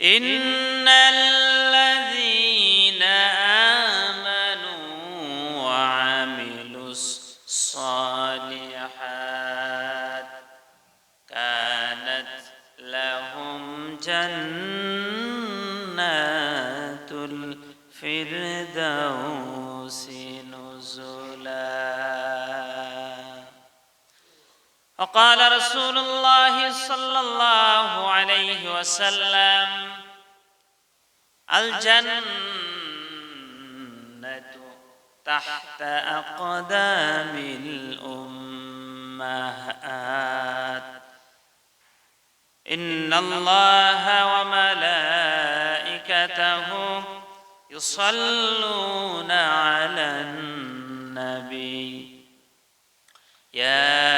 إن الذين آمنوا وعملوا الصالحات كانت لهم جنات الفردوس وقال رسول الله صلى الله عليه وسلم الجنة تحت أقدام الأمهات. إن الله وملائكته يصلون على النبي. يا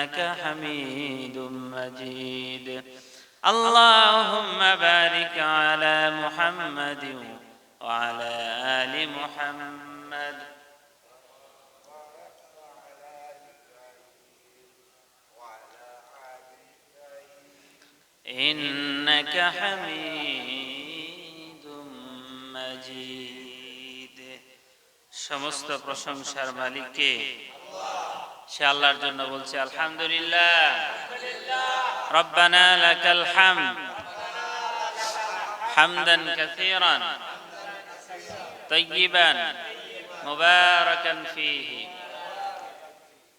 إنك حميد مجيد اللهم بارك على محمد وعلى آل محمد إنك حميد مجيد সমস্ত প্রশংসার মালিককে সে আল্লাহর জন্য বলছে, আলহামদুলিল্লাহ হামদান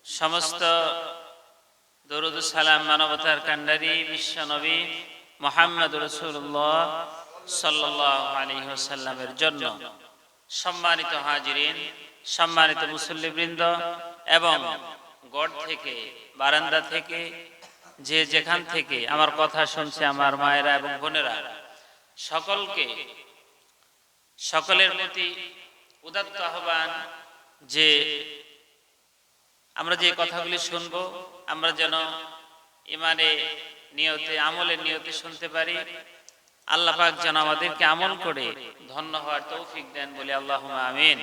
সমস্ত দরুদ সালাম মানবতার কান্ডারি বিশ্ব নবী মোহাম্মদ রসুল্লাহ সাল্লাহ ওয়াসাল্লামের জন্য সম্মানিত হাজিরিন, সম্মানিত মুসল্লিবৃন্দ এবং গড় থেকে, বারান্দা থেকে, যে যেখান থেকে আমার কথা শুনছে আমার মায়েরা এবং বোনেরা, সকলকে, সকলের প্রতি উদাত্ত আহ্বান যে আমরা যে কথাগুলি শুনব, আমরা যেন ইমানে নিয়তে, আমলের নিয়তে শুনতে পারি। আল্লাহ পাক যেন আমাদেরকে আমল করে ধন্য হওয়ার তৌফিক দেন বলে আল্লাহ আমিন।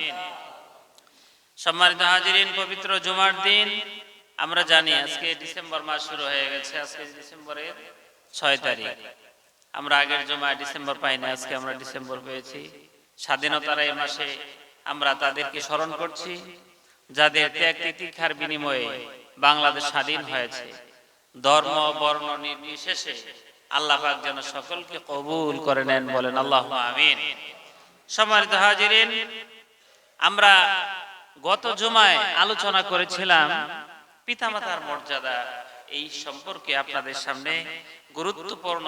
সম্মানিত হাজিরিন, পবিত্র জুমার দিন আমরা জানি আজকে ডিসেম্বর মাস শুরু হয়ে গেছে, আজকে ডিসেম্বরের ছয় তারিখ। আমরা আগের জমা ডিসেম্বর পাইনি, আজকে আমরা ডিসেম্বর পেয়েছি স্বাধীনতার এই মাসে আমরা তাদেরকে স্মরণ করছি, যাদের ত্যাগ তিতিক্ষার বিনিময়ে বাংলাদেশ স্বাধীন হয়েছে। ধর্ম, বর্ণ নির্বিশেষে আল্লাহ যেন সকলকে কবুল করে নেন বলেন, আল্লাহ আমিন। সম্মানিত হাজিরিন, আমরা গত জুমায় আলোচনা করেছিলাম পিতামাতার মর্যাদা, এই সম্পর্কে আপনাদের সামনে গুরুত্বপূর্ণ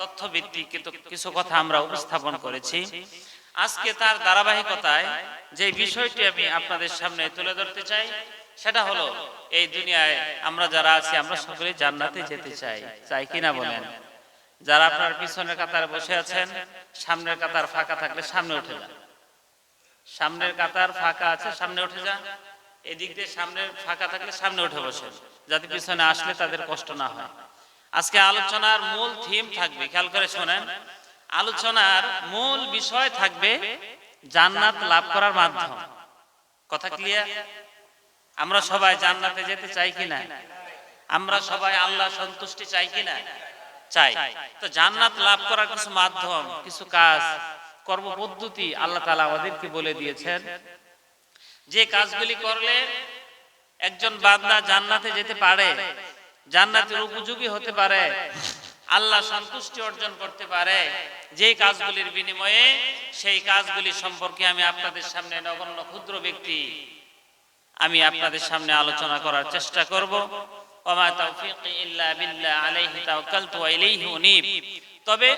তথ্যভিত্তিক কিছু কথা আমরা উপস্থাপন করেছি। আজকে তার ধারাবাহিকতায় যে বিষয়টি আমি আপনাদের সামনে তুলে ধরতে চাই, সেটা হলো, এই দুনিয়ায় আমরা যারা আছি, আমরা সকলে জান্নাতে যেতে চাই। চাই কিনা বলেন? যারা আপনার পিছনের কাতারে বসে আছেন, সামনের কাতার ফাঁকা থাকলে সামনে উঠে যান। সামনের কাতার ফাঁকা আছে, সামনে উঠে যান। এদিক দিয়ে সামনের ফাঁকা থাকলে সামনে উঠে বসেন, যাতে পিছনে আসলে তাদের কষ্ট না হয়। আজকে আলোচনার মূল থিম থাকবে, খেয়াল করে শোনেন, আলোচনার মূল বিষয় থাকবে জান্নাত লাভ করার মাধ্যম। কথা ক্লিয়ার আমরা সবাই জান্নাতে যেতে চাই কিনা আমরা সবাই আল্লাহ সন্তুষ্টি চাই কিনা চাই। তো জান্নাত লাভ করার কিছু মাধ্যম, কিছু কাজ, কর্মপদ্ধতি আল্লাহ তালা আমাদেরকে বলে দিয়েছেন। যে কাজগুলি করলে একজন বান্দা জান্নাতে যেতে পারে, জান্নাতের উপযোগী হতে পারে, আল্লাহ সন্তুষ্টি অর্জন করতে পারে যে কাজগুলির বিনিময়ে সেই কাজগুলি সম্পর্কে আমি আপনাদের সামনে নগণ্য ক্ষুদ্র ব্যক্তি আমি আপনাদের সামনে আলোচনা করার চেষ্টা করব। ওমা ইল্লা বিল্লাহ আলাইহি তাওয়াক্কালতু ওয়া ইলাইহি তবে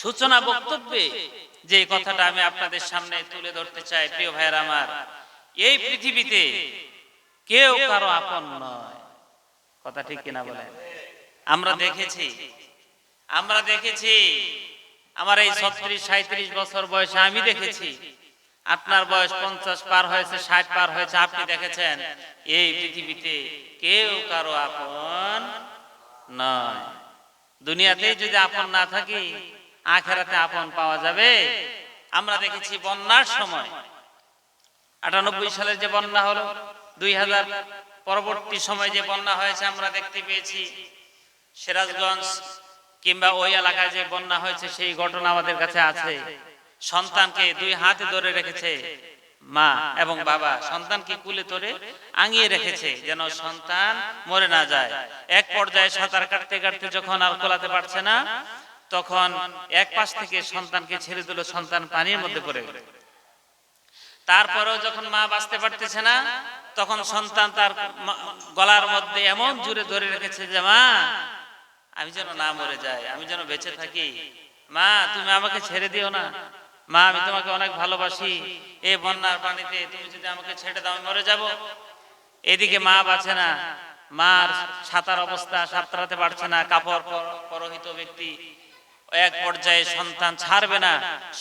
সূচনা বক্তব্যে যে কথাটা আমি আপনাদের সামনে তুলে ধরতে চাই, প্রিয় ভাইয়ের আমার, এই পৃথিবীতে কেউ কারও আপন নয়। কথা ঠিক কিনা বলেন? আমরা দেখেছি আমরা দেখেছি, আমার এই ছত্রিশ সাঁত্রিশ বছর বয়সে আমি দেখেছি, আপনার বয়স পঞ্চাশ পার হয়েছে, ষাট পার হয়েছে, আপনি দেখেছেন, এই পৃথিবীতে কেউ কারও আপন নয়। দুনিয়াতে যদি আপন না থাকি আখেরাতে আপন পাওয়া যাবে। আমরা দেখেছি বন্যার সময়। আটানব্বই সালের যে বন্যা হলো দুই হাজার পরবর্তী সময় যে বন্যা হয়েছে আমরা দেখতে পেয়েছি। সিরাজগঞ্জ কিংবা ওই এলাকায় যে বন্যা হয়েছে, সেই ঘটনা আমাদের কাছে আছে। সন্তানকে দুই হাতে ধরে রেখেছে মা এবং বাবা। সন্তানকে কুলে ধরে আঙিয়ে রেখেছে যেন সন্তান মরে না যায়। এক পর্যায়ে সাঁতার কাটতে কাটতে যখন আর কোলাতে পারছে না তখন এক পাশ থেকে সন্তানকে ছেড়ে দিল সন্তান পানির মধ্যে পড়ে। গেল তারপরেও যখন মা বাঁচতে পারতেছে না, তখন সন্তান তার গলার মধ্যে এমন জুড়ে ধরে রেখেছে যে, মা, আমি যেন না মরে যাই, আমি যেন বেঁচে থাকি। মা, তুমি আমাকে ছেড়ে দিও না। মা, আমি তোমাকে অনেক ভালোবাসি। এই বন্যার পানিতে তুমি যদি আমাকে ছেড়ে দাও, আমি মরে যাব। এদিকে মা বাঁচে না। মার সাঁতার অবস্থা সাঁতরাতে পারছে না। কাপড় পর- পরহিত ব্যক্তি এক পর্যায়ে সন্তান ছাড়বে না।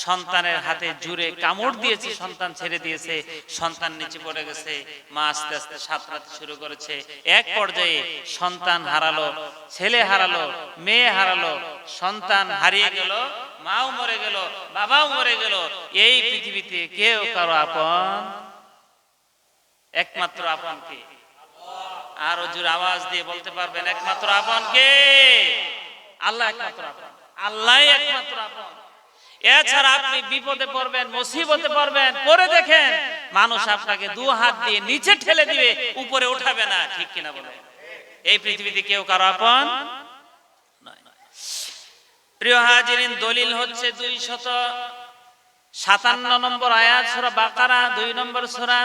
সন্তানের হাতে জুড়ে কামড় দিয়েছে, সন্তান ছেড়ে দিয়েছে। সন্তান নিচে পড়ে গেছে। মা আস্তে আস্তে সাঁতরাতে শুরু করেছে। এক পর্যায়ে সন্তান হারালো, ছেলে হারালো, মেয়ে হারালো, সন্তান হারিয়ে গেল, মাও মরে গেল, বাবাও মরে গেল। এই পৃথিবীতে কেউ কারও আপন, একমাত্র আপন কে? আরও জোর আওয়াজ দিয়ে বলতে পারবেন, একমাত্র আপন কে? আল্লাহ একমাত্র আপন। আল্লাহ একমাত্র এছাড়া আপনি বিপদে পড়বেন, মুসিবতে পড়বেন পরে দেখেন, মানুষ আপনাকে দু হাত দিয়ে নিচে ঠেলে দিবে, উপরে উঠাবে না। ঠিক কিনা বলে? এই পৃথিবীতে কেউ কারও আপন? প্রিয় হাজিরিন, দলিল হচ্ছে দুই শত সাতান্ন নম্বর আয়াত, সূরা বাকারা, দুই নম্বর সূরা,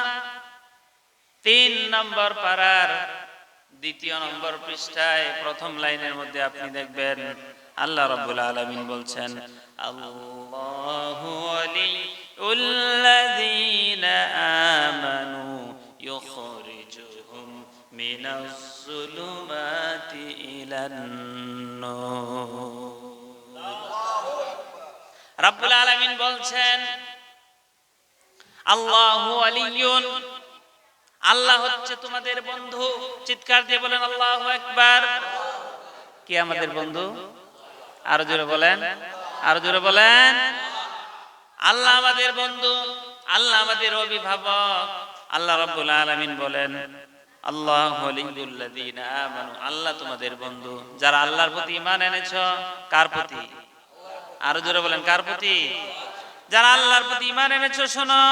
তিন নম্বর পারার দ্বিতীয় নম্বর পৃষ্ঠায় প্রথম লাইনের মধ্যে আপনি দেখবেন আল্লাহ রাব্বুল আলামিন বলছেন আল্লাহু ওয়ালিউল্লাযীনা আমানু ইউখরিজুহুম মিনাজ যুলুমাতি ইলান নূর রাব্বুল আলামিন বলছেন আল্লাহু আলিয়ুন আল্লাহ হচ্ছে তোমাদের বন্ধু। চিৎকার দিয়ে বলেন আল্লাহু একবার কি আমাদের বন্ধু? আরও জোরে বলেন, আরও জোরে বলেন। আল্লাহ আমাদের বন্ধু, আল্লাহ আমাদের অভিভাবক। আল্লাহ রাব্বুল আলামিন বলেন, আল্লাহ আল্লাহ তোমাদের বন্ধু, যারা আল্লাহর প্রতি ঈমান এনেছো, কার প্রতি? আরও জোরে বলেন, কার প্রতি? যারা আল্লাহর প্রতি ঈমান এনেছো, শোনো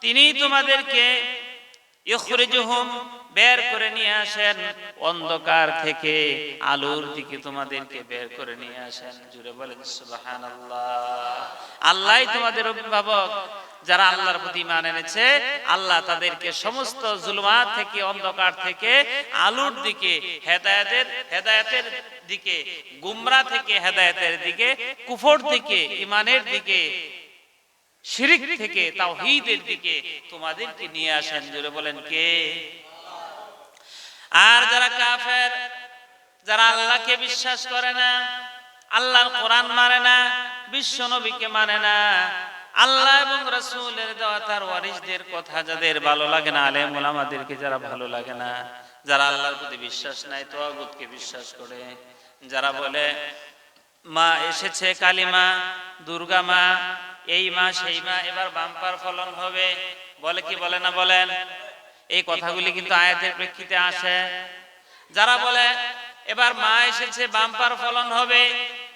তিনি তোমাদেরকে ইখরিজুহুম বের করে নিয়ে আসেন। অন্ধকার থেকে আলোর দিকে তোমাদেরকে বের করে নিয়ে আসেন। জুড়ে বলেন, সুবহানাল্লাহ। আল্লাহ তোমাদের অভিভাবক। যারা আল্লাহর প্রতি ঈমান এনেছে, আল্লাহ তাদেরকে সমস্ত জুলমাত থেকে, অন্ধকার থেকে, আলোর দিকে, হেদায়েতের হেদায়েতের দিকে, গুমরা থেকে, হেদায়েতের দিকে, কুফর থেকে ইমানের দিকে, শিরিক থেকে, তাওহীদের দিকে তোমাদেরকে নিয়ে আসেন। জুড়ে বলেন, কে? আর যারা কাফের, যারা আল্লাহকে বিশ্বাস করে না, আল্লাহর কোরআন মানে না, বিশ্ব নবীকে মানে না, আল্লাহ এবং রাসূলের দেওয়া তার ওয়ারিসদের কথা যাদের ভালো লাগে না, আলেম ওলামাদেরকে যারা ভালো লাগে না, যারা আল্লাহর প্রতি বিশ্বাস নাই তো তোয়াগুতকে বিশ্বাস করে, যারা বলে, মা, এসেছে কালিমা, দুর্গা মা, এই মা, সেই মা, এবার বাম্পার ফলন হবে। বলে কি, বলে না বলেন? এই কথাগুলি কিন্তু আয়াতের প্রেক্ষিতে আসে। যারা বলে, এবার মা এসেছে, বাম্পার ফলন হবে।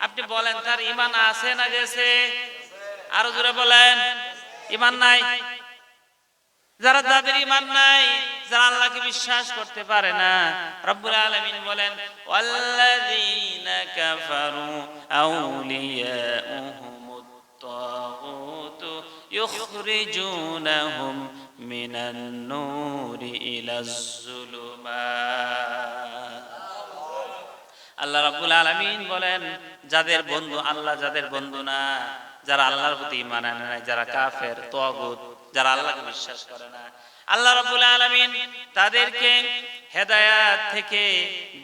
আপনি বলেন, তার ইমান আছে না গেছে? আরও জোরে বলেন ইমান নাই। যারা যাদের ইমান নাই, যারা আল্লাহকে বিশ্বাস করতে পারে না, রব্বুল আলামিন বলেন, ওয়াল্লাযীনা কাফারু আউলিয়াউহুমুত তাগুত ইখরিজুনাহুম মিনান নূরি ইলাজ যুলুমাত আল্লাহ রাব্বুল আলামিন বলেন, যাদের বন্ধু আল্লাহ, যাদের বন্ধু না, যারা আল্লাহর প্রতি ঈমান আনে না যারা কাফের তাগুত যারা আল্লাহকে বিশ্বাস করে না, আল্লাহ রাব্বুল আলামিন তাদেরকে হেদায়াত থেকে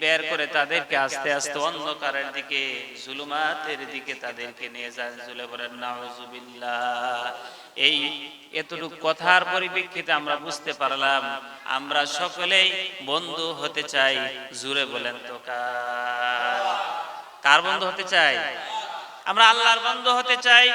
বের করে তাদেরকে আস্তে আস্তে অন্ধকারের দিকে জুলুমাতের দিকে তাদেরকে নিয়ে যান জুলে বলেন নাউজুবিল্লাহ। এই এতটুকু কথার পরিপ্রেক্ষিতে আমরা বুঝতে পারলাম আমরা সকলেই বন্ধু হতে চাই জুড়ে বলেন তো কার। বন্ধু হতে চাই? আমরা আল্লাহর বন্ধু হতে চাই